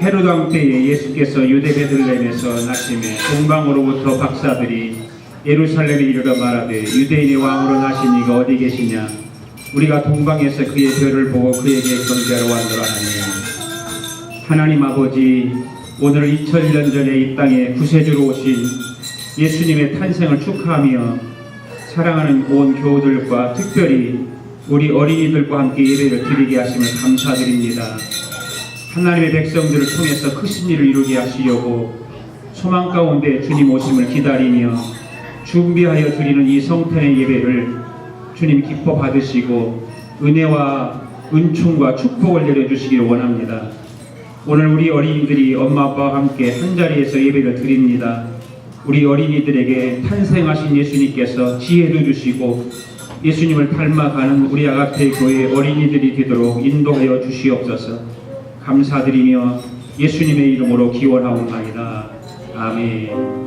헤로드 왕 때에 예수께서 유대 베들레헴에서 나심에 동방으로부터 박사들이 예루살렘에 이르러 말하되 유대인의 왕으로 나신 이가 어디 계시냐 우리가 동방에서 그의 별을 보고 그에게 경배하러 왔노라 하니 하나님 아버지 오늘 2000년 전에 이 땅에 구세주로 오신 예수님의 탄생을 축하하며 사랑하는 온 교우들과 특별히 우리 어린이들과 함께 예배를 드리게 하심을 감사드립니다. 하나님의 백성들을 통해서 크신 일을 이루게 하시려고 소망 가운데 주님 오심을 기다리며 준비하여 드리는 이 성탄의 예배를 주님 기뻐 받으시고 은혜와 은총과 축복을 내려주시기를 원합니다. 오늘 우리 어린이들이 엄마 아빠와 함께 한 자리에서 예배를 드립니다. 우리 어린이들에게 탄생하신 예수님께서 지혜도 주시고 예수님을 닮아가는 우리 아가페 교회 어린이들이 되도록 인도하여 주시옵소서. 감사드리며 예수님의 이름으로 기원하옵나이다. 아멘.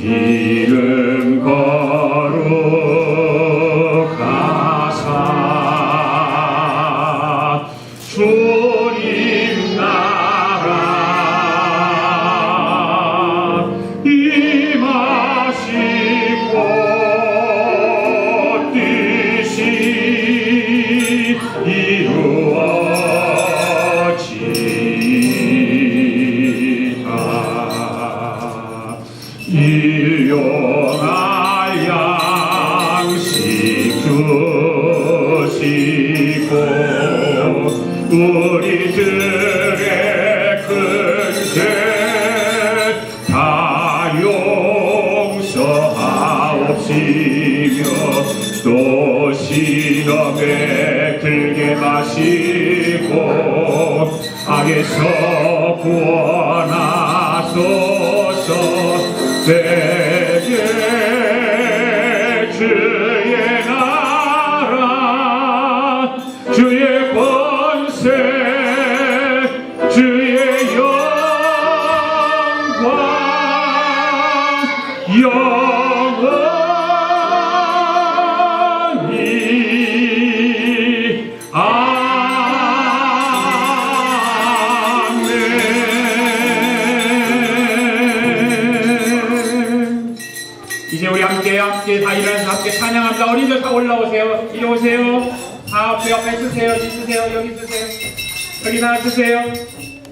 이름 거 일용할 양식 주시고 우리들의 큰죄 다 용서하옵시며 또 시험에 들게 마시고 악에서 구원하소서. 세 함께 함께 다 일어나서 함께 찬양합니다. 어린이들 다 올라오세요. 이리 오세요. 다 앞에 옆에. 여기 쓰세요. 여기 쓰세요. 여기 다 쓰세요.